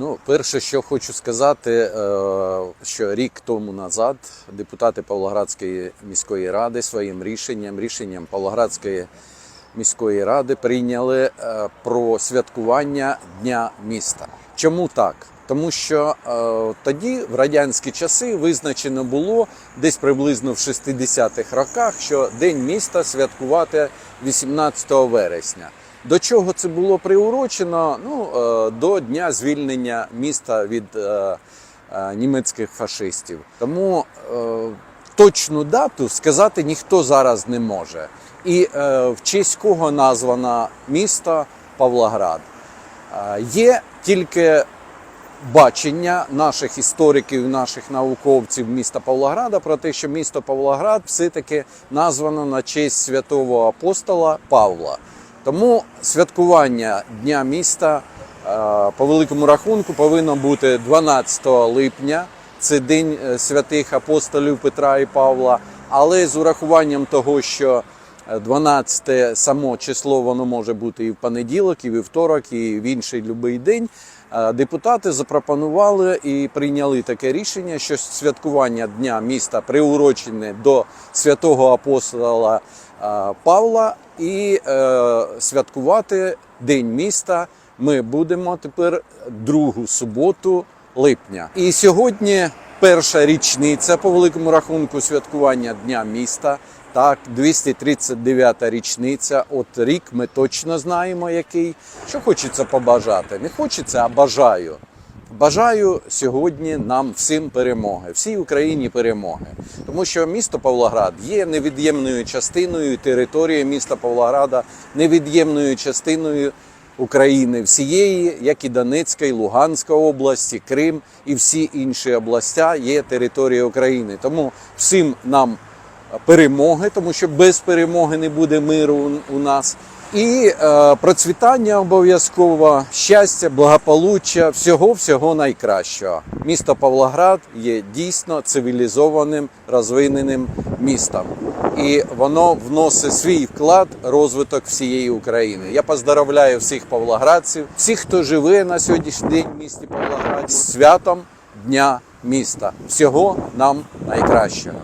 Ну, перше, що хочу сказати, е, що рік тому назад депутати Павлоградської міської ради своїм рішенням, рішенням Павлоградської міської ради прийняли е, про святкування Дня міста. Чому так? Тому що е, тоді, в радянські часи, визначено було десь приблизно в 60-х роках, що День міста святкувати 18 вересня. До чого це було приурочено? Ну, е, до дня звільнення міста від е, е, німецьких фашистів. Тому точну дату сказати ніхто зараз не може. І в честь кого названо місто Павлоград. Є тільки бачення наших істориків, наших науковців міста Павлограда про те, що місто Павлоград все-таки названо на честь святого апостола Павла. Тому святкування Дня міста е, по великому рахунку повинно бути 12 липня. Це день е, святих апостолів Петра і Павла. Але з урахуванням того, що 12 само число воно може бути і в понеділок, і вівторок, і в інший будь-який день. Е, Депутати запропонували і прийняли таке рішення, що святкування Дня міста приурочене до святого апостола е, Павла, і е, святкувати День міста ми будемо тепер другу суботу липня. І сьогодні перша річниця по великому рахунку святкування Дня міста. Так, 239-та річниця. От рік ми точно знаємо, який. Що хочеться побажати? Не хочеться, а бажаю. Бажаю сьогодні нам всім перемоги, всій Україні перемоги. Тому що місто Павлоград є невід'ємною частиною території міста Павлограда, невід'ємною частиною України всієї, як і Донецька, і Луганська області, Крим і всі інші областя є територією України. Тому всім нам перемоги, тому що без перемоги не буде миру у нас. І е, процвітання обов'язково, щастя, благополуччя, всього всього найкращого. Місто Павлоград є дійсно цивілізованим, розвиненим містом, і воно вносить свій вклад розвиток всієї України. Я поздоровляю всіх павлоградців, всіх, хто живе на сьогоднішній день в місті Павлограді, з святом Дня міста. Всього нам найкращого.